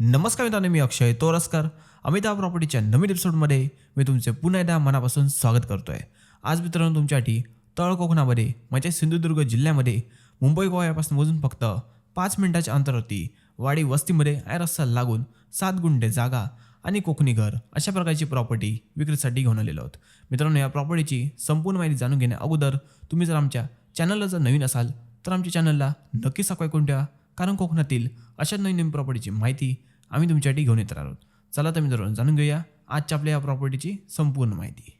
नमस्कार मित्रांनो मी अक्षय तोरसकर. अमिताभ प्रॉपर्टीच्या नवीन एपिसोडमध्ये मी तुमचे पुन्हा एकदा मनापासून स्वागत करतो आहे आज मित्रांनो तुमच्यासाठी तळ कोकणामध्ये म्हणजे सिंधुदुर्ग जिल्ह्यामध्ये मुंबई गोव्यापासून मोजून फक्त पाच मिनिटाच्या अंतरावरती वाडी वस्तीमध्ये आय रस्ता लागून सात गुंठे जागा आणि कोकणी घर अशा प्रकारची प्रॉपर्टी विक्रीसाठी घेऊन आलेलो आहोत. मित्रांनो या प्रॉपर्टीची संपूर्ण माहिती जाणून घेण्या अगोदर तुम्ही जर आमच्या चॅनलला जर नवीन असाल तर आमच्या चॅनलला नक्की सबस्क्राईब करून ठेवा. कारण कोकणातील अशा नवीन नवीन प्रॉपर्टीची माहिती आम्ही तुमच्यासाठी घेऊन येत आहोत चला तर मित्रांनो जाणून घेऊया आजच्या आपल्या या प्रॉपर्टीची संपूर्ण माहिती.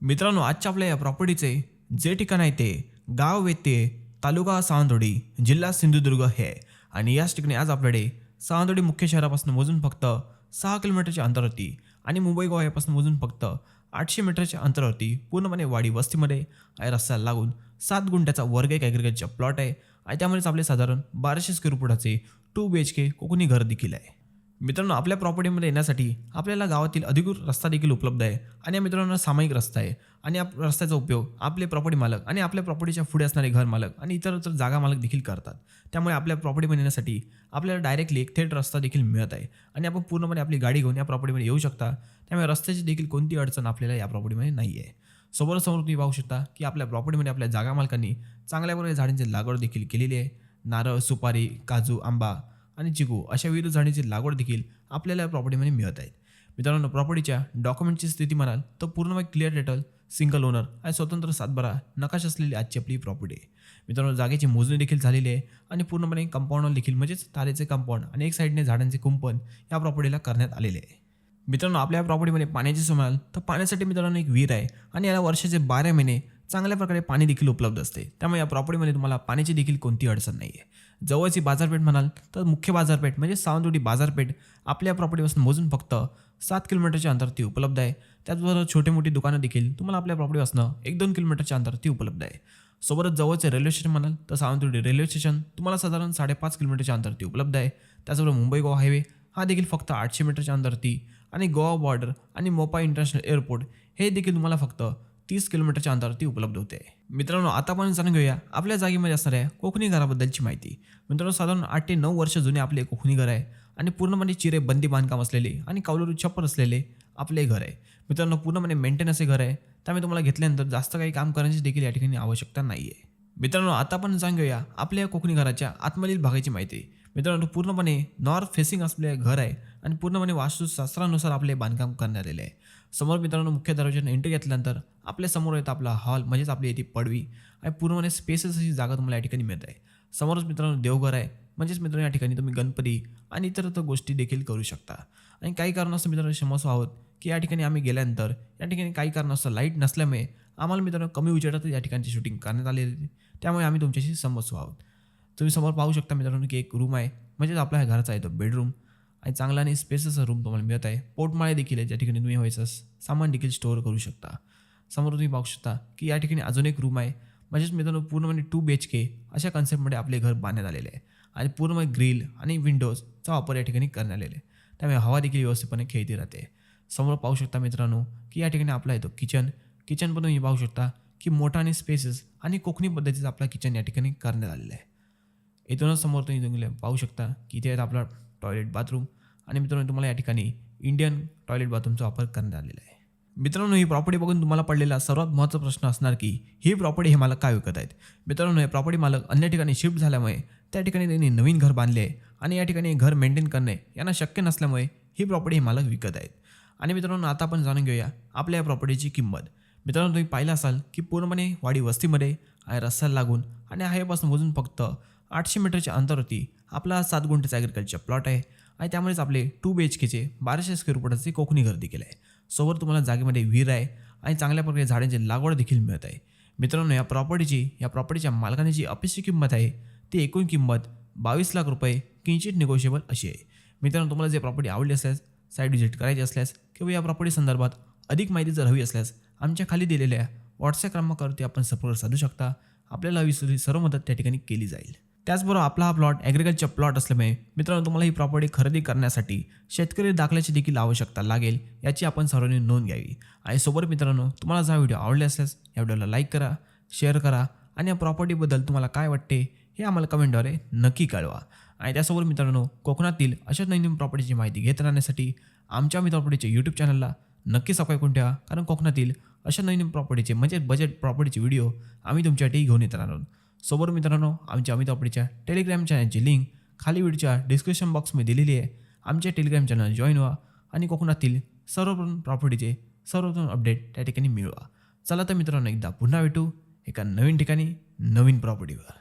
मित्रांनो आजच्या आपल्या या प्रॉपर्टीचे जे ठिकाण आहे ते गाव वेते तालुका सावंतवाडी जिल्हा सिंधुदुर्ग हे. आणि याच ठिकाणी आज आपल्याकडे सावंतवाडी मुख्य शहरापासून मोजून फक्त सहा किलोमीटरच्या अंतरावरती आणि मुंबई गोवा यापासून मोजून फक्त आठशे मीटरच्या अंतरावरती पूर्णपणे वाडी वस्तीमध्ये रस्त्याला लागून सात गुंठ्याचा वर्ग एक ॲग्रिकल्चर प्लॉट आहे. आणि त्यामध्येच आपले साधारण बाराशे स्क्वेअर फुटाचे two B H K Konkani घर देखील आहे. मित्रांनो आपल्या प्रॉपर्टीमध्ये येण्यासाठी आपल्याला गावातील अधिकृत रस्ता देखील उपलब्ध आहे आणि या मित्रांनो सामायिक रस्ता आहे. आणि या रस्त्याचा उपयोग आपले प्रॉपर्टी मालक आणि आपल्या प्रॉपर्टीच्या पुढे असणारे घर मालक आणि इतर इतर जागा मालक देखील करतात. त्यामुळे आपल्या प्रॉपर्टीमध्ये येण्यासाठी आपल्याला डायरेक्टली एक थेट रस्ता देखील मिळत आहे. आणि आपण पूर्णपणे आपली गाडी घेऊन या प्रॉपर्टीमध्ये येऊ शकता. त्यामुळे रस्त्याची देखील कोणती अडचण आपल्याला या प्रॉपर्टीमध्ये नाही आहे समोरासमोर तुम्ही पाहू शकता की आपल्या प्रॉपर्टीमध्ये आपल्या जागा मालकांनी चांगल्या प्रकारे झाडांची लागवड देखील केलेली आहे. नारळ सुपारी काजू आंबा आणि चिकू अशा विविध झाडांची लागवड देखील आपल्याला प्रॉपर्टीमध्ये मिळत आहेत. मित्रांनो प्रॉपर्टीच्या डॉक्युमेंटची स्थिती म्हणाल तर पूर्णपणे क्लिअर टायटल सिंगल ओनर आणि स्वतंत्र सातबारा नकाश असलेली आजची आपली प्रॉपर्टी आहे. मित्रांनो जागेची मोजणी देखील झालेली आहे आणि पूर्णपणे कंपाऊंडवर देखील म्हणजेच तारेचे कंपाऊंड आणि एक साईडने झाडांचे कुंपण या प्रॉपर्टीला करण्यात आलेले आहे. मित्रांनो आपल्या प्रॉपर्टीमध्ये पाण्याची सोय तर पाण्यासाठी मित्रांनो एक विहीर आहे आणि याला वर्षाचे बारा महिने चांगल्या प्रकारे पाणी देखील उपलब्ध असते. त्यामुळे या प्रॉपर्टीमध्ये तुम्हाला पाण्याची देखील कोणती अडचण नाही आहे जवळची बाजारपेठ म्हणाल तर मुख्य बाजारपेठ म्हणजे सावंतवाडी बाजारपेठ. आपल्या प्रॉपर्टीपासून मोजून फक्त सात किलोमीटरच्या अंतरावरती उपलब्ध आहे. त्याचबरोबर छोटी मोठी दुकानं देखील तुम्हाला आपल्या प्रॉपर्टीपासून एक दोन किलोमीटरच्या अंतरावरती उपलब्ध आहे. सोबतच जवळचे रेल्वे स्टेशन म्हणाल तर सावंतवाडी रेल्वे स्टेशन तुम्हाला साधारण साडेपाच किलोमीटरच्या अंतरावरती उपलब्ध आहे. त्याचबरोबर मुंबई गोवा हायवे हा देखील फक्त आठशे मीटरच्या अंतरावरती आणि गोवा बॉर्डर आणि मोपा इंटरनॅशनल एअरपोर्ट हे देखील तुम्हाला फक्त तीस किलोमीटरच्या अंतरावरती उपलब्ध होते. मित्रांनो आता आपण जाणून घेऊया आपल्या जागेमध्ये असणाऱ्या कोकणी घराबद्दलची माहिती. मित्रांनो साधारण आठ ते नऊ वर्ष जुने आपले कोकणी घर आहे आणि पूर्णपणे चिरे बंदी बांधकाम असलेले आणि कौलरू छप्पर असलेले आपले घर आहे. मित्रांनो पूर्णपणे मेंटेन असे घर आहे. त्यामुळे तुम्हाला घेतल्यानंतर जास्त काही काम करण्याची देखील या ठिकाणी आवश्यकता नाही आहे मित्रांनो आता आपण जाणून घेऊया आपल्या या कोकणी घराच्या आतमधील भागाची माहिती. मित्रांनो पूर्णपणे नॉर्थ फेसिंग असलेले घर आहे आणि पूर्णपणे वास्तुशास्त्रानुसार आपले बांधकाम करण्यात आलेले आहे. समोर मित्रांनो मुख्य दरवाजाने एंट्री घेतल्यानंतर आपल्यासमोर येतं आपला हॉल म्हणजेच आपली येते पडवी आणि पूर्णपणे स्पेसेस अशी जागा तुम्हाला या ठिकाणी मिळत आहे. समोरच मित्रांनो देवघर आहे. म्हणजेच मित्रांनो या ठिकाणी तुम्ही गणपती आणि इतर इतर गोष्टी देखील करू शकता. आणि काही कारणास्तव मित्रांनो क्षमस्व आहोत की या ठिकाणी आम्ही गेल्यानंतर या ठिकाणी काही कारणास्तव लाइट नसल्यामुळे आम्हाला मित्रांनो कमी उजेडात या ठिकाणची शूटिंग करण्यात आलेली त्यामुळे आम्ही तुमच्याशी समस्व आहोत. तुम्ही समोर पाहू शकता मित्रांनो की एक रूम आहे. म्हणजेच आपल्या ह्या घराचा आहे तो बेडरूम आणि चांगला आणि स्पेसचा रूम तुम्हाला मिळत आहे. पोटमाळे देखील आहे. ज्या ठिकाणी तुम्ही व्हायचं सामान देखील स्टोअर करू शकता. समोर तुम्ही पाहू शकता की या ठिकाणी अजून एक रूम आहे. म्हणजेच मित्रांनो पूर्णपणे टू बी एच के अशा कन्सेप्टमध्ये आपले घर बांधण्यात आलेले आहे. आणि पूर्णपणे ग्रिल आणि विंडोजचा वापर या ठिकाणी करण्यात आलेला आहे. त्यामुळे हवा देखील व्यवस्थितपणे खेळती राहते. समोर पाहू शकता मित्रांनो की या ठिकाणी आपला येतो किचन किचन पण तुम्ही पाहू शकता की मोठा आणि स्पेसेस आणि कोकणी पद्धतीचा आपला किचन या ठिकाणी करण्यात आलेला आहे. इथूनच समोर तुम्ही तुम्ही पाहू शकता की इथे आहेत आपला टॉयलेट बाथरूम आणि मित्रांनो तुम्हाला या ठिकाणी इंडियन टॉयलेट बाथरूमचा वापर करण्यात आलेला आहे. मित्रांनो ही प्रॉपर्टी बघून तुम्हाला पडलेला सर्वात महत्त्वाचा प्रश्न असणार की ही प्रॉपर्टी हे मालक काय विकत आहेत? मित्रांनो हे प्रॉपर्टी मालक अन्य ठिकाणी शिफ्ट झाल्यामुळे त्या ठिकाणी त्यांनी नवीन घर बांधले आहे आणि या ठिकाणी घर मेंटेन करणे यांना शक्य नसल्यामुळे ही प्रॉपर्टी हे मालक विकत आहेत. आणि मित्रांनो आता आपण जाणून घेऊया आपल्या या प्रॉपर्टीची किंमत. मित्रांनो तुम्ही पाहिलं असाल की पूर्णपणे वाडी वस्तीमध्ये आहे रस्त्याला लागून आणि हायपासून मोजून फक्त आठशे मीटरच्या अंतरावरती आपला सात गुंठेचा ॲग्रिकल्चर प्लॉट आहे. आणि त्यामुळेच आपले टू बी एच केचे बाराशे स्क्वेअर फुटाचे कोकणी घर देखील आहे. सोबत तुम्हाला जागेमध्ये विहीर आहे आणि चांगल्या प्रकारे झाडांची लागवड देखील मिळत आहे. मित्रांनो या प्रॉपर्टीची या प्रॉपर्टीच्या मालकाने जी अपेक्षित किंमत आहे ती एकूण किंमत बावीस लाख रुपये किंचित निगोशिएबल अशी आहे. मित्रांनो तुम्हाला जे प्रॉपर्टी आवडली असल्यास साईट व्हिजिट करायची असल्यास किंवा या प्रॉपर्टी संदर्भात अधिक माहिती जर हवी असल्यास आमच्या खाली दिलेल्या व्हॉट्सॲप क्रमांकावरती आपण संपर्क साधू शकता. आपल्याला हवी सर्व मदत त्या ठिकाणी केली जाईल. त्याचबरोबर आपला हा प्लॉट ॲग्रिकल्चर प्लॉट असल्यामुळे मित्रांनो तुम्हाला ही प्रॉपर्टी खरेदी करण्यासाठी शेतकरी दाखल्याची देखील आवश्यकता लागेल याची आपण सर्वांनी नोंद घ्यावी. आणि सोबत मित्रांनो तुम्हाला जर हा व्हिडिओ आवडले असल्यास या व्हिडिओला लाईक करा शेअर करा आणि या प्रॉपर्टीबद्दल तुम्हाला काय वाटते हे आम्हाला कमेंटद्वारे नक्की कळवा. आणि त्यासोबत मित्रांनो कोकणातील अशाच नवीन प्रॉपर्टीची माहिती घेत राहण्यासाठी आमच्या मित्र यूट्यूब चॅनलला नक्की सबस्क्राईब करून ठेवा. कारण कोकणातील अशा नवीन प्रॉपर्टीचे म्हणजे बजेट प्रॉपर्टीचे व्हिडिओ आम्ही तुमच्यासाठी घेऊन येत राहणार आहोत. सोबत मित्रांनो आमच्या अमित प्रॉपर्टीच्या टेलिग्राम चॅनलची लिंक खाली व्हिडिओच्या डिस्क्रिप्शन बॉक्समध्ये दिलेली आहे. आमच्या टेलिग्राम चॅनल जॉईन व्हा आणि कोकणातील सर्वप्रथम प्रॉपर्टीचे सर्वप्रथम अपडेट त्या ठिकाणी मिळवा. चला तर मित्रांनो एकदा पुन्हा भेटू एका नवीन ठिकाणी नवीन प्रॉपर्टीवर